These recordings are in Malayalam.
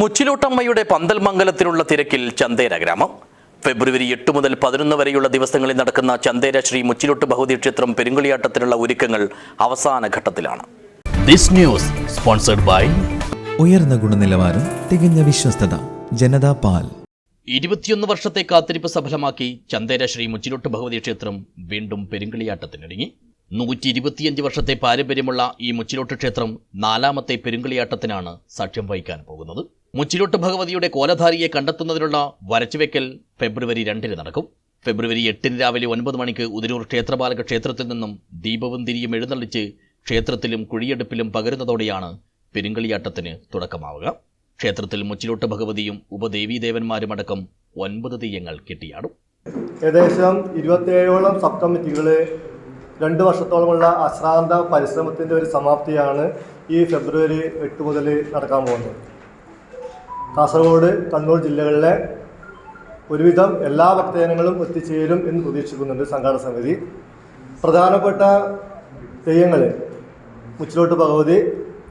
മുച്ചിലോട്ടമ്മയുടെ പന്തൽ മംഗലത്തിനുള്ള തിരക്കിൽ ചന്തേര ഗ്രാമം. ഫെബ്രുവരി എട്ട് മുതൽ പതിനൊന്ന് വരെയുള്ള ദിവസങ്ങളിൽ നടക്കുന്ന ചന്തേര ശ്രീ മുച്ചിലോട്ട് ഭഗവതി ക്ഷേത്രം പെരുങ്കളിയാട്ടത്തിനുള്ള ഒരുക്കങ്ങൾ അവസാന ഘട്ടത്തിലാണ്. This news sponsored by ഉയർന്ന ഗുണനിലവാരം തികഞ്ഞ വിശ്വസ്തത ജനതാ പാൽ. ഇരുപത്തിയൊന്ന് വർഷത്തെ കാത്തിരിപ്പ് സഫലമാക്കി ചന്തേര ശ്രീ മുച്ചിലോട്ട് ഭഗവതി ക്ഷേത്രം വീണ്ടും പെരുങ്കളിയാട്ടത്തിനൊരുങ്ങി നൂറ്റി ഇരുപത്തിയഞ്ച് വർഷത്തെ പാരമ്പര്യമുള്ള ഈ മുച്ചിലോട്ട് ക്ഷേത്രം നാലാമത്തെ പെരുങ്കളിയാട്ടത്തിനാണ് സാക്ഷ്യം വഹിക്കാൻ പോകുന്നത്. മുച്ചിലോട്ട് ഭഗവതിയുടെ കോലധാരിയെ കണ്ടെത്തുന്നതിനുള്ള വരച്ചുവെക്കൽ ഫെബ്രുവരി രണ്ടിന് നടക്കും. ഫെബ്രുവരി എട്ടിന് രാവിലെ ഒൻപത് മണിക്ക് ഉദിരൂർ ക്ഷേത്രപാലക ക്ഷേത്രത്തിൽ നിന്നും ദീപവും തിരിയും എഴുന്നള്ളിച്ച് ക്ഷേത്രത്തിലും കുഴിയെടുപ്പിലും പകരുന്നതോടെയാണ് പെരുങ്കളിയാട്ടത്തിന് തുടക്കമാവുക. ക്ഷേത്രത്തിൽ മുച്ചിലോട്ട് ഭഗവതിയും ഉപദേവീദേവന്മാരുമടക്കം ഒൻപത് തെയ്യങ്ങൾ കെട്ടിയാടും. ഏകദേശം ഇരുപത്തേഴോളം സബ് കമ്മിറ്റികൾ രണ്ട് വർഷത്തോളമുള്ള അശ്രാന്ത പരിശ്രമത്തിന്റെ ഒരു സമാപ്തിയാണ് ഈ ഫെബ്രുവരി എട്ട് മുതൽ നടക്കാൻ പോകുന്നത്. കാസർഗോഡ് കണ്ണൂർ ജില്ലകളിലെ ഒരുവിധം എല്ലാ ഭക്തജനങ്ങളും എത്തിച്ചേരും എന്ന് പ്രതീക്ഷിക്കുന്നുണ്ട് സംഘാടന സമിതി. പ്രധാനപ്പെട്ട തെയ്യങ്ങൾ മുച്ചിലോട്ട് ഭഗവതി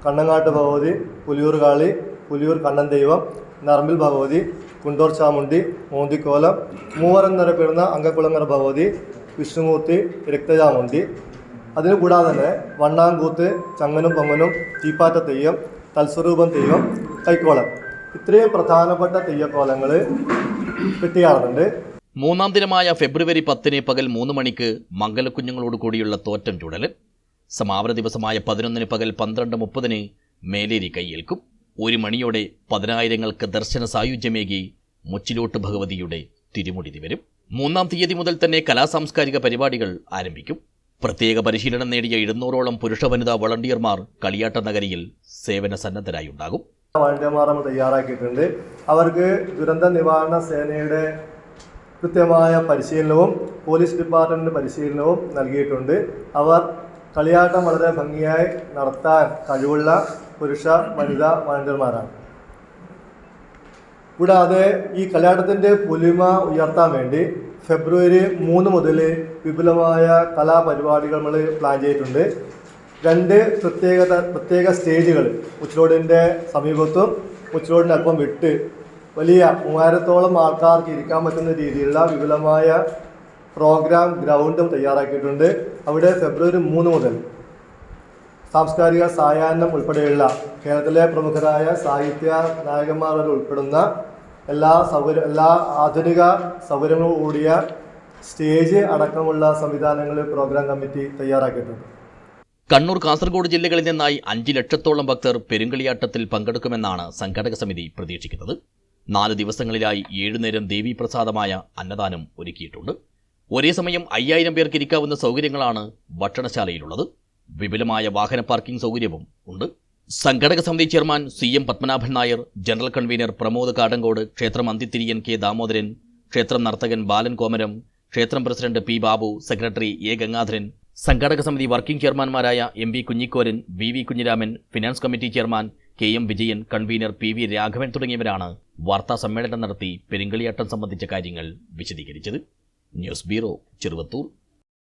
കണ്ണങ്ങാട്ട് ഭഗവതി പുലിയൂർ കാളി പുലിയൂർ കണ്ണൻ ദൈവം നറമ്പിൽ ഭഗവതി കുണ്ടോർ ചാമുണ്ടി മോന്തിക്കോലം മൂവരം എന്നറിയപ്പെടുന്ന അങ്കക്കുളങ്ങര ഭഗവതി വിഷ്ണുമൂർത്തി രക്തചാമുണ്ടി. അതിനു കൂടാതെ തന്നെ വണ്ണാങ്കൂത്ത് ചങ്ങനും പൊങ്ങനും തീപ്പാറ്റ തെയ്യം തൽസ്വരൂപം തെയ്യം കൈക്കോളം ഇത്രയും പ്രധാനപ്പെട്ട തെയ്യക്കോലങ്ങൾ കിട്ടിയാറുണ്ട് മൂന്നാം ദിനമായ ഫെബ്രുവരി പത്തിന് പകൽ മൂന്ന് മണിക്ക് മംഗലക്കുഞ്ഞുങ്ങളോട് കൂടിയുള്ള തോറ്റം ചുടൽ സമാപന ദിവസമായ പതിനൊന്നിന് പകൽ പന്ത്രണ്ട് മുപ്പതിന് മേലേരി കൈയേൽക്കും ഒരു മണിയോടെ പതിനായിരങ്ങൾക്ക് ദർശന സായുജ്യമേകി മുച്ചിലോട്ട് ഭഗവതിയുടെ തിരുമുടി വരും. മൂന്നാം തീയതി മുതൽ തന്നെ കലാസാംസ്കാരിക പരിപാടികൾ ആരംഭിക്കും. പ്രത്യേക പരിശീലനം നേടിയ എഴുന്നൂറോളം പുരുഷ വനിതാ വളണ്ടിയർമാർ കളിയാട്ട നഗരിയിൽ സേവന സന്നദ്ധരായുണ്ടാകും. വാളണ്ടിയർമാർ തയ്യാറാക്കിയിട്ടുണ്ട്. അവർക്ക് ദുരന്ത നിവാരണ സേനയുടെ കൃത്യമായ പരിശീലനവും പോലീസ് ഡിപ്പാർട്ട്മെന്റ് പരിശീലനവും നൽകിയിട്ടുണ്ട്. അവർ കളിയാട്ടം വളരെ ഭംഗിയായി നടത്താൻ കഴിവുള്ള പുരുഷ വനിതാ വാളണ്ടിയർമാരാണ് കൂടാതെ ഈ കളിയാട്ടത്തിന്റെ പൊലിമ ഉയർത്താൻ വേണ്ടി ഫെബ്രുവരി മൂന്ന് മുതൽ വിപുലമായ കലാപരിപാടികൾ നമ്മൾ പ്ലാൻ ചെയ്തിട്ടുണ്ട്. രണ്ട് പ്രത്യേക പ്രത്യേക സ്റ്റേജുകൾ. ഉച്ചറോഡിന്റെ സമീപത്തും ഉച്ചറോഡിന് അല്പം വിട്ട്. വലിയ മൂവായിരത്തോളം ആൾക്കാർക്ക് ഇരിക്കാൻ പറ്റുന്ന രീതിയിലുള്ള വിപുലമായ പ്രോഗ്രാം ഗ്രൗണ്ടും തയ്യാറാക്കിയിട്ടുണ്ട്. അവിടെ ഫെബ്രുവരി മൂന്ന് മുതൽ സാംസ്കാരിക സായാഹ്നം ഉൾപ്പെടെയുള്ള കേരളത്തിലെ പ്രമുഖരായ സാഹിത്യ നായകന്മാർ ഉൾപ്പെടുന്ന എല്ലാ സൗകര്യ എല്ലാ ആധുനിക സൗകര്യങ്ങളും കൂടിയ സ്റ്റേജ് അടക്കമുള്ള സംവിധാനങ്ങൾ പ്രോഗ്രാം കമ്മിറ്റി തയ്യാറാക്കിയിട്ടുണ്ട്. കണ്ണൂർ കാസർഗോഡ് ജില്ലകളിൽ നിന്നായി അഞ്ച് ലക്ഷത്തോളം ഭക്തർ പെരുങ്കളിയാട്ടത്തിൽ പങ്കെടുക്കുമെന്നാണ് സംഘാടക സമിതി പ്രതീക്ഷിക്കുന്നത്. നാല് ദിവസങ്ങളിലായി ഏഴുനേരം ദേവീപ്രസാദമായ അന്നദാനം ഒരുക്കിയിട്ടുണ്ട്. ഒരേ സമയം അയ്യായിരം പേർക്ക് ഇരിക്കാവുന്ന സൗകര്യങ്ങളാണ് ഭക്ഷണശാലയിലുള്ളത്. വിപുലമായ വാഹന പാർക്കിംഗ് സൗകര്യവും ഉണ്ട്. സംഘടക സമിതി chairman C M Padmanabhan Nair general convener Pramod Kadankode ക്ഷേത്രം അന്തിത്തിരിയൻ കെ ദാമോദരൻ ക്ഷേത്രം നർത്തകൻ ബാലൻ കോമരം ക്ഷേത്രം president P Babu secretary A Gangadharan സംഘാടക സമിതി working ചെയർമാൻമാരായ M V Kunhikoran V V Kunhiraman finance committee chairman K M Vijayan convener P V Raghavan തുടങ്ങിയവരാണ് വാർത്താ സമ്മേളനം നടത്തി പെരുങ്കളിയാട്ടം സംബന്ധിച്ച കാര്യങ്ങൾ വിശദീകരിച്ചത്. News bureau Cheruvathur.